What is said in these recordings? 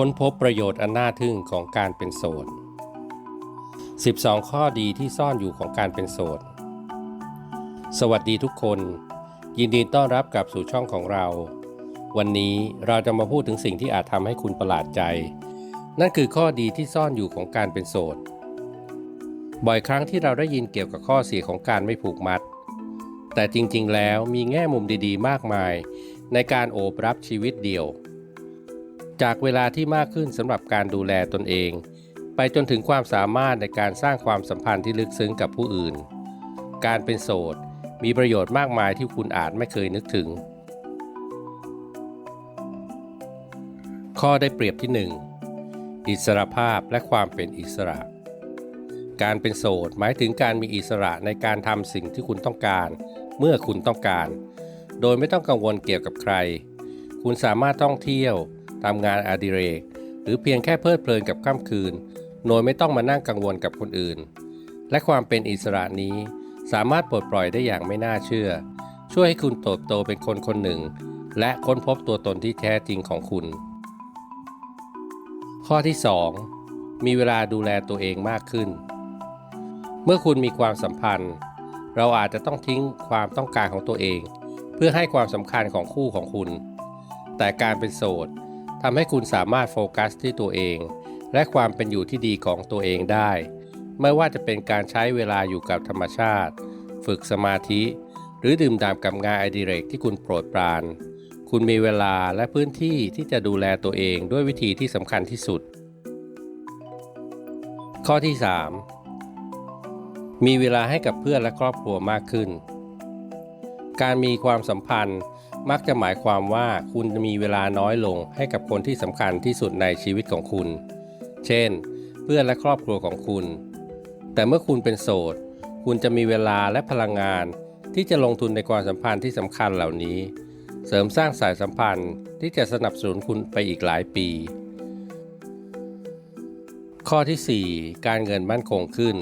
ค้นพบประโยชน์อันน่าทึ่งของการเป็นโสด 12 ข้อดีที่ซ่อนอยู่ของการเป็นโสด สวัสดีทุกคน ยินดีต้อนรับกลับสู่ช่องของเรา วันนี้เราจะมาพูดถึงสิ่งที่อาจทำให้คุณประหลาดใจ นั่นคือข้อดีที่ซ่อนอยู่ของการเป็นโสด บ่อยครั้งที่เราได้ยินเกี่ยวกับข้อเสียของการไม่ผูกมัด แต่จริงๆ แล้วมีแง่มุมดีๆ มากมาย ในการโอบรับชีวิตเดี่ยว จากเวลาที่มากขึ้นสำหรับการดูแลตนเอง ไปจนถึงความสามารถในการสร้างความสัมพันธ์ที่ลึกซึ้งกับผู้อื่น การเป็นโสดมีประโยชน์มากมายที่คุณอาจไม่เคยนึกถึง ข้อได้เปรียบที่ 1 อิสรภาพและความเป็นอิสระ การเป็นโสดหมายถึงการมีอิสระในการทำสิ่งที่คุณต้องการ เมื่อคุณต้องการ โดยไม่ต้องกังวลเกี่ยวกับใคร คุณสามารถท่องเที่ยว ทำงานอดิเรก หรือเพียงแค่เพลิดเพลินกับค่ำคืน โดยไม่ต้องมานั่งกังวลกับคนอื่น และความเป็นอิสระนี้ สามารถปลดปล่อยได้อย่างไม่น่าเชื่อ ช่วยให้คุณเติบโตเป็นคนคนหนึ่ง และค้นพบตัวตนที่แท้จริงของคุณ ข้อที่ 2 มีเวลาดูแลตัวเองมากขึ้น เมื่อคุณมีความสัมพันธ์ เราอาจจะต้องทิ้งความต้องการของตัวเอง เพื่อให้ความสำคัญของคู่ของคุณแต่การเป็นโสด ทำให้คุณสามารถโฟกัสที่ตัวเอง และความเป็นอยู่ที่ดีของตัวเองได้ ไม่ว่าจะเป็นการใช้เวลาอยู่กับธรรมชาติ ฝึกสมาธิ หรือดื่มด่ำกับงานอดิเรกที่คุณโปรดปราน คุณมีเวลาและพื้นที่ที่จะดูแลตัวเองด้วยวิธีที่สำคัญที่สุด ข้อที่ 3 มีเวลาให้กับเพื่อนและครอบครัวมากขึ้น การมีความสัมพันธ์มักจะหมายความว่าคุณจะมีเวลาน้อยลงให้กับคนที่สำคัญที่สุดในชีวิตของคุณ เช่น เพื่อนและครอบครัวของคุณ แต่เมื่อคุณเป็นโสด คุณจะมีเวลาและพลังงาน ที่จะลงทุนในความสัมพันธ์ที่สำคัญเหล่านี้ เสริมสร้างสายสัมพันธ์ที่จะสนับสนุนคุณไปอีกหลายปี ข้อที่ 4 การเงินมั่นคงขึ้น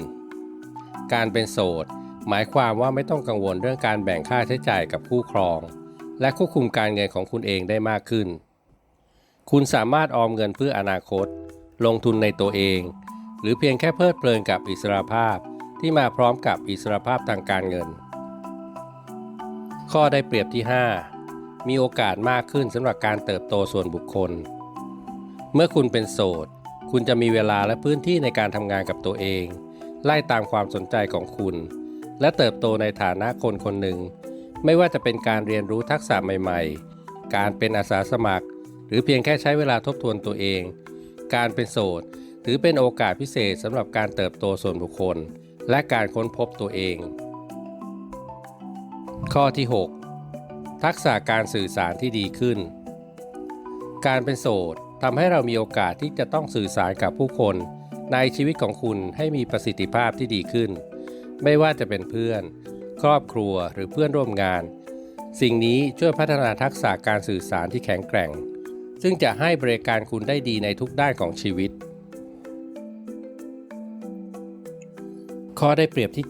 การเป็นโสด หมายความว่าไม่ต้องกังวลเรื่องการแบ่งค่าใช้จ่ายกับคู่ครอง และควบคุมการเงินของคุณเองได้มากขึ้น คุณสามารถออมเงินเพื่ออนาคต ลงทุนในตัวเอง หรือเพียงแค่เพลิดเพลินกับอิสรภาพที่มาพร้อมกับอิสรภาพทางการเงิน ข้อได้เปรียบที่ 5 มีโอกาสมากขึ้นสำหรับการเติบโตส่วนบุคคล เมื่อคุณเป็นโสด คุณจะมีเวลาและพื้นที่ในการทำงานกับตัวเอง ไล่ตามความสนใจของคุณ และเติบโตในฐานะคนคนหนึ่ง ไม่ว่าจะเป็นการเรียนรู้ทักษะใหม่ๆ การเป็นอาสาสมัคร หรือเพียงแค่ใช้เวลาทบทวนตัวเอง การเป็นโสดถือเป็นโอกาสพิเศษสำหรับการเติบโตส่วนบุคคล และการค้นพบตัวเอง ข้อที่ 6 ทักษะการสื่อสารที่ดีขึ้น การเป็นโสดทำให้เรามีโอกาสที่จะต้องสื่อสารกับผู้คน ในชีวิตของคุณให้มีประสิทธิภาพที่ดีขึ้น ไม่ว่าจะเป็นเพื่อน ครอบครัวหรือเพื่อนร่วมงาน สิ่งนี้ช่วยพัฒนาทักษะการสื่อสารที่แข็งแกร่ง ซึ่งจะให้บริการคุณได้ดีในทุกด้านของชีวิต ข้อได้เปรียบที่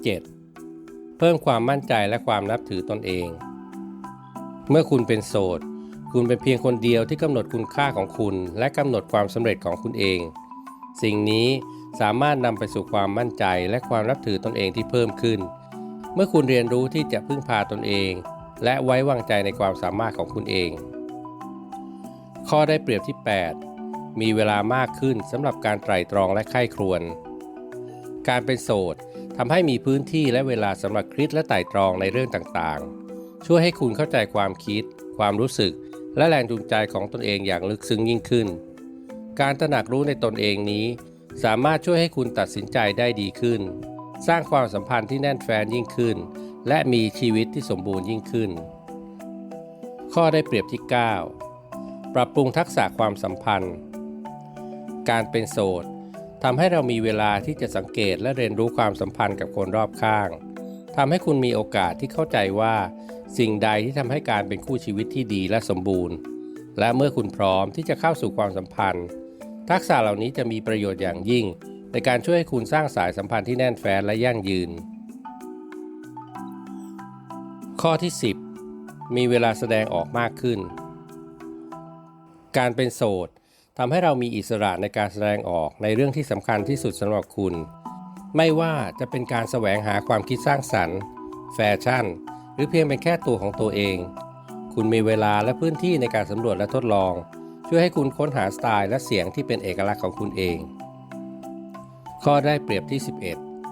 7 เพิ่มความมั่นใจและความนับถือตนเอง เมื่อคุณเป็นโสดคุณเป็นเพียงคนเดียวที่กำหนดคุณค่าของคุณ และกำหนดความสำเร็จของคุณเอง สิ่งนี้ สามารถนำไปสู่ความมั่นใจและความนับถือตนเองที่เพิ่มขึ้น เมื่อคุณเรียนรู้ที่จะพึ่งพาตนเอง และไว้วางใจในความสามารถของคุณเอง ข้อได้เปรียบที่ 8 มีเวลามากขึ้นสำหรับการไตร่ตรองและไข้ครวน การเป็นโสดทำให้มีพื้นที่และเวลาสำหรับคิดและไตร่ตรองในเรื่องต่างๆ ช่วยให้คุณเข้าใจความคิด ความรู้สึก และแรงจูงใจของตนเองอย่างลึกซึ้งยิ่งขึ้น การตระหนักรู้ในตนเองนี้ สามารถช่วยให้คุณตัดสินใจได้ดีขึ้น สร้างความสัมพันธ์ที่แน่นแฟนยิ่งขึ้น และมีชีวิตที่สมบูรณ์ยิ่งขึ้น ข้อได้เปรียบที่ 9 ปรับปรุงทักษะความสัมพันธ์ การเป็นโสดทำให้เรามีเวลาที่จะสังเกตและเรียนรู้ความสัมพันธ์กับคนรอบข้างทำให้คุณมีโอกาสที่เข้าใจว่า สิ่งใดที่ทำให้การเป็นคู่ชีวิตที่ดีและสมบูรณ์ และเมื่อคุณพร้อมที่จะเข้าสู่ความสัมพันธ์ ทักษะเหล่านี้จะมีประโยชน์อย่างยิ่ง ในการช่วยให้คุณสร้างสายสัมพันธ์ที่แน่นแฟ้นและยั่งยืน ข้อที่ 10 มีเวลาแสดงออกมากขึ้น การเป็นโสดทำให้เรามีอิสระในการแสดงออกในเรื่องที่สำคัญที่สุดสำหรับคุณ ไม่ว่าจะเป็นการแสวงหาความคิดสร้างสรรค์ แฟชั่น หรือเพียงเป็นแค่ตัวของตัวเอง คุณมีเวลาและพื้นที่ในการสำรวจและทดลอง ช่วยให้คุณค้นหาสไตล์และเสียงที่เป็นเอกลักษณ์ของคุณเอง ข้อได้เปรียบที่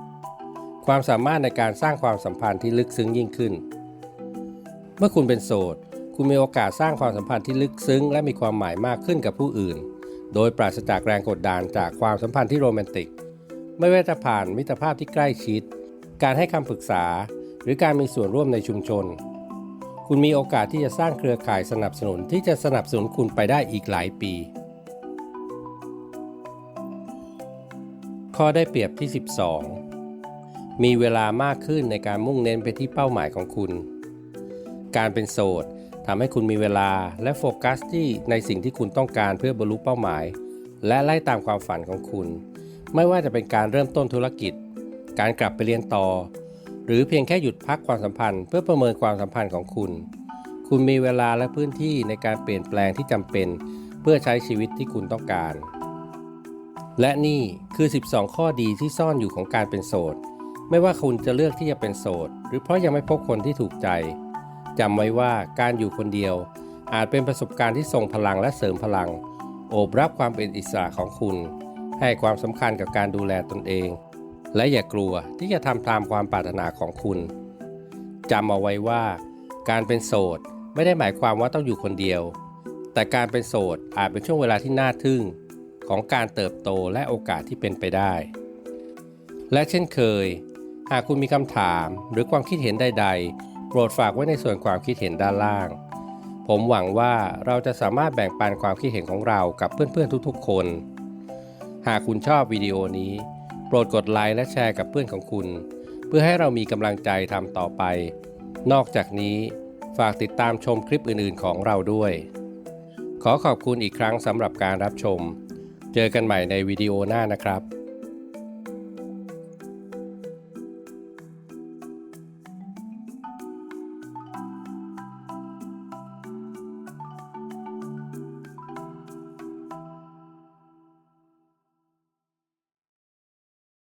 11 ความสามารถในการสร้างความสัมพันธ์ที่ลึกซึ้งยิ่งขึ้น เมื่อคุณเป็นโสด คุณมีโอกาสสร้างความสัมพันธ์ที่ลึกซึ้ง และมีความหมายมากขึ้นกับผู้อื่น โดยปราศจากแรงกดดันจากความสัมพันธ์ที่โรแมนติก ไม่ว่าจะผ่านมิตรภาพที่ใกล้ชิด การให้คำปรึกษา หรือการมีส่วนร่วมในชุมชน คุณมีโอกาสที่จะสร้างเครือข่ายสนับสนุนที่จะสนับสนุนคุณไปได้อีกหลายปี ข้อได้เปรียบที่ 12 มีเวลามากขึ้นในการมุ่งเน้นไปที่เป้าหมายของคุณ การเป็นโสดทำให้คุณมีเวลาและโฟกัสที่ในสิ่งที่คุณต้องการเพื่อบรรลุเป้าหมาย และไล่ตามความฝันของคุณ ไม่ว่าจะเป็นการเริ่มต้นธุรกิจ การกลับไปเรียนต่อ หรือเพียงแค่หยุดพักความสัมพันธ์ เพื่อประเมินความสัมพันธ์ของคุณ คุณมีเวลาและพื้นที่ในการเปลี่ยนแปลงที่จำเป็น เพื่อใช้ชีวิตที่คุณต้องการ และนี่คือ 12 ข้อดีที่ซ่อนอยู่ของการเป็นโสด ไม่ว่าคุณจะเลือกที่จะเป็นโสด หรือเพราะยังไม่พบคนที่ถูกใจจำไว้ว่าการอยู่คนเดียว อาจเป็นประสบการณ์ที่ทรงพลังและเสริมพลัง โอบรับความเป็นอิสระของคุณ ให้ความสำคัญกับการดูแลตนเอง และอย่ากลัวที่จะทำตามความปรารถนาของคุณจำเอาไว้ว่าการเป็นโสดไม่ได้หมายความว่าต้องอยู่คนเดียว แต่การเป็นโสดอาจเป็นช่วงเวลาที่น่าทึ่งของการเติบโตและโอกาสที่เป็นไปได้ และเช่นเคย หากคุณมีคำถามหรือความคิดเห็นใด ๆ โปรดฝากไว้ในส่วนความคิดเห็นด้านล่าง ผมหวังว่าเราจะสามารถแบ่งปันความคิดเห็นของเรากับเพื่อนๆทุกๆ คน หากคุณชอบวิดีโอนี้ รดกดไลค์และแชร์กับเพื่อนของคุณ เพื่อให้เรามีกำลังใจทำต่อไป นอกจากนี้ฝากติดตามชมคลิปอื่นๆของเราด้วย ขอขอบคุณอีกครั้งสำหรับการรับชม เจอกันใหม่ในวิดีโอหน้านะครับ